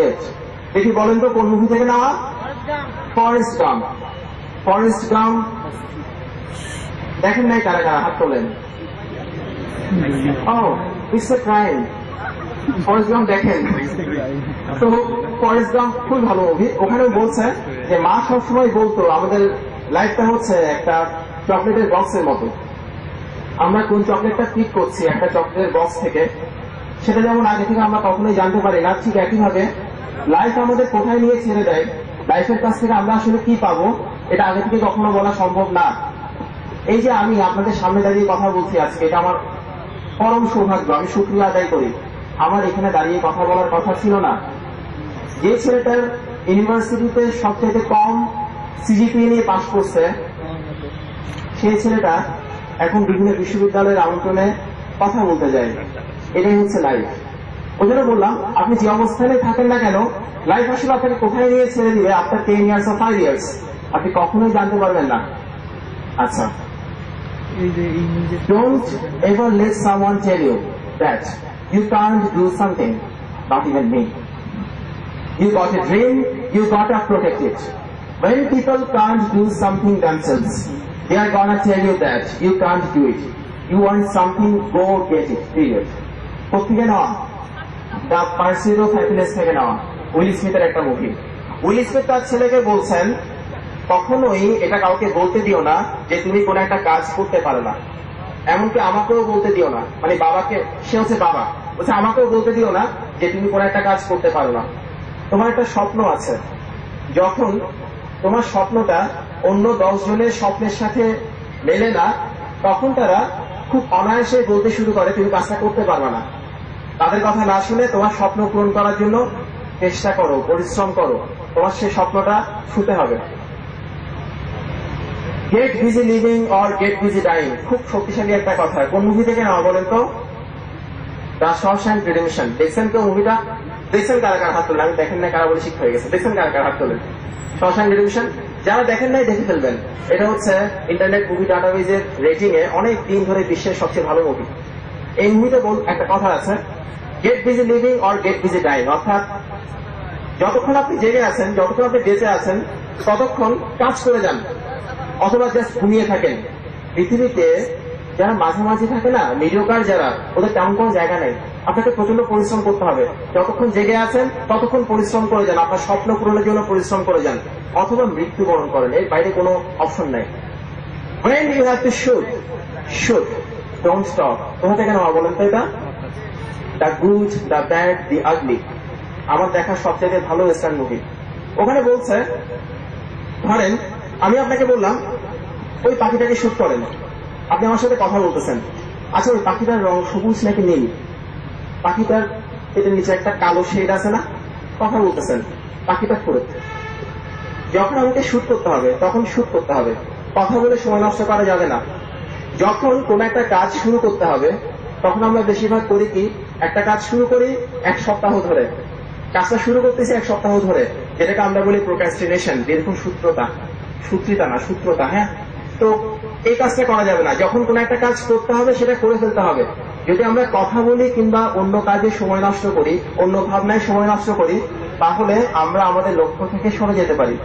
get. দেখি বলেন তো, কোন মুভি থেকে নেওয়া? ফরেস্ট গাম ফরেস্ট গাম দেখেন নাই কারা কারা, হাত তোলেন। ও ক্রাইম ফরেস্ট গাম দেখেন। তো ফরেস্ট গাম খুব ভালো মুভি ওখানে বলছে যে, মা সবসময় বলতো, আমাদের লাইফটা হচ্ছে একটা চকলেটের বক্সের মতো। আমরা কোন চকলেটটা পিক করছি? একটা চকলেটের বক্স থেকে। সেটা যেমন আগে থেকে আমরা কখনোই জানতে পারি না, ঠিক একইভাবে লাইফ আমাদের কোথায় নিয়ে ছেড়ে দেয়? লাইফের কাছ থেকে আমরা আসলে কি পাবো? এটা আগে থেকে কখনো বলা সম্ভব না। এই যে আমি আপনাদের সামনে দাঁড়িয়ে কথা বলছি আজকে, এটা আমার পরম সৌভাগ্য, আমি শুক্রিয়া আদায় করি। আমার এখানে দাঁড়িয়ে কথা বলার কথা ছিল না। যে ছেলেটার ইউনিভার্সিটিতে সবচেয়ে কম সিজিপিএ নিয়ে পাশ করছে, সেই ছেলেটা এখন বিভিন্ন বিশ্ববিদ্যালয়ের আমন্ত্রণে কথা বলতে যায় এটাই হচ্ছে লাইফ ওই জন্য বললাম আপনি যে অবস্থানে থাকেন না কেন লাইফ আসলে আপনাকে কোথায় নিয়ে ছেড়ে দিবে? After ten years of five years আপনি কখনোই জানতে পারবেন না। আচ্ছা। Don't ever let someone tell you that you can't do something not even me you got a dream you got a protected When people can't do something themselves, they are gonna tell you that you can't do it. You want something, go get it, period. কোথেকে নেওয়া the পার্সিড of happiness থেকে নেওয়া will স্মিথের একটা movie will Smith তার ছেলেকে বলছেন কখনোই এটা কাউকে বলতে দিও না যে তুমি কোনো একটা কাজ করতে পারো না। এমনকি আমাকেও বলতে দিও না। মানে বাবাকে সে হচ্ছে বাবা। বলছে আমাকেও বলতে দিও না যে তুমি কোনো একটা কাজ করতে পারো না। তোমার একটা স্বপ্ন আছে। যখন তোমার স্বপ্নটা অন্য দশ জনের স্বপ্নের সাথে মেলে না, তখন তারা খুব অনায়াসে বলতে শুরু করে, তুমি কাজটা করতে পারবে না। তাদের কথা না শুনে তোমার স্বপ্ন পূরণ করার জন্য চেষ্টা করো, পরিশ্রম করো। তোমার সেই স্বপ্নটা ছুতে হবে। Get busy living or get busy dying খুব শক্তিশালী একটা কথা। কোন মুভি থেকে নেওয়া বলেন তো? The Shawshank Redemption. দেখছেন তো মুভিটা দেখছেন কারা কার হাত তোলেন? আমি দেখেন না কারা বলে শিক্ষা হয়ে গেছে। দেখছেন কারা কার হাত তোলেন? শশাঙ্ক রিডেমশন যারা দেখেন নাই দেখে ফেলবেন। এটা হচ্ছে ইন্টারনেট মুভি ডাটাবেজের রেটিং এ অনেক দিন ধরে বিশ্বের সবচেয়ে ভালো মুভি এই মুভিতে একটা কথা আছে। Get busy living or get busy dying অর্থাৎ যতক্ষণ আপনি জেগে আছেন, যতক্ষণ আপনি বেঁচে আছেন, ততক্ষণ কাজ করে যান, অথবা জাস্ট ঘুমিয়ে থাকেন। পৃথিবীতে যারা মাঝামাঝি থাকে না মিডিওকার যারা, ওদের তেমন কোনো জায়গা নেই। আপনাকে প্রচণ্ড পরিশ্রম করতে হবে। যতক্ষণ জেগে আছেন, ততক্ষণ পরিশ্রম করে যান। আপনার স্বপ্ন পূরণের জন্য পরিশ্রম করে যান। অথবা মৃত্যুবরণ করেন। এর বাইরে কোনো অপশন নাই। When you have to shoot shoot. Don't stop. কোথা থেকে নেওয়া বলেন তো এটা? The good the bad the ugly আমার দেখা সবচেয়ে ভালো ওয়েস্টার্ন মুভি ওখানে বলছে, ধরেন, আমি আপনাকে বললাম, ওই পাখিটাকে শুট করেন। আপনি আমার সাথে কথা বলতেছেন। আচ্ছা ওই পাখিটার রং সবুজ নাকি নীল? পাখিটার পেটের নিচে একটা কালো শেড আছে না? কথা বলতেছেন। পাখিটা করে যখন আমাকে শুট করতে হবে, তখন শুট করতে হবে। কথা বলে সময় নষ্ট করা যাবে না। যখন কোন একটা কাজ শুরু করতে হবে, তখন আমরা বেশিরভাগ করি কি? একটা কাজ শুরু করি এক সপ্তাহ ধরে। কাজটা শুরু করতেছি এক সপ্তাহ ধরে। যেটাকে আমরা বলি প্রোক্রাস্টিনেশন দীর্ঘ সূত্রতা সূত্রিতা না, সূত্রতা হ্যাঁ? তো এই কাজটা করা যাবে না। যখন কোন একটা কাজ করতে হবে, সেটা করে ফেলতে হবে। যদি আমরা কথা বলি কিংবা অন্য কাজে সময় নষ্ট করি, অন্য ভাবনায় সময় নষ্ট করি, তাহলে আমরা আমাদের লক্ষ্য থেকে সরে যেতে পারি।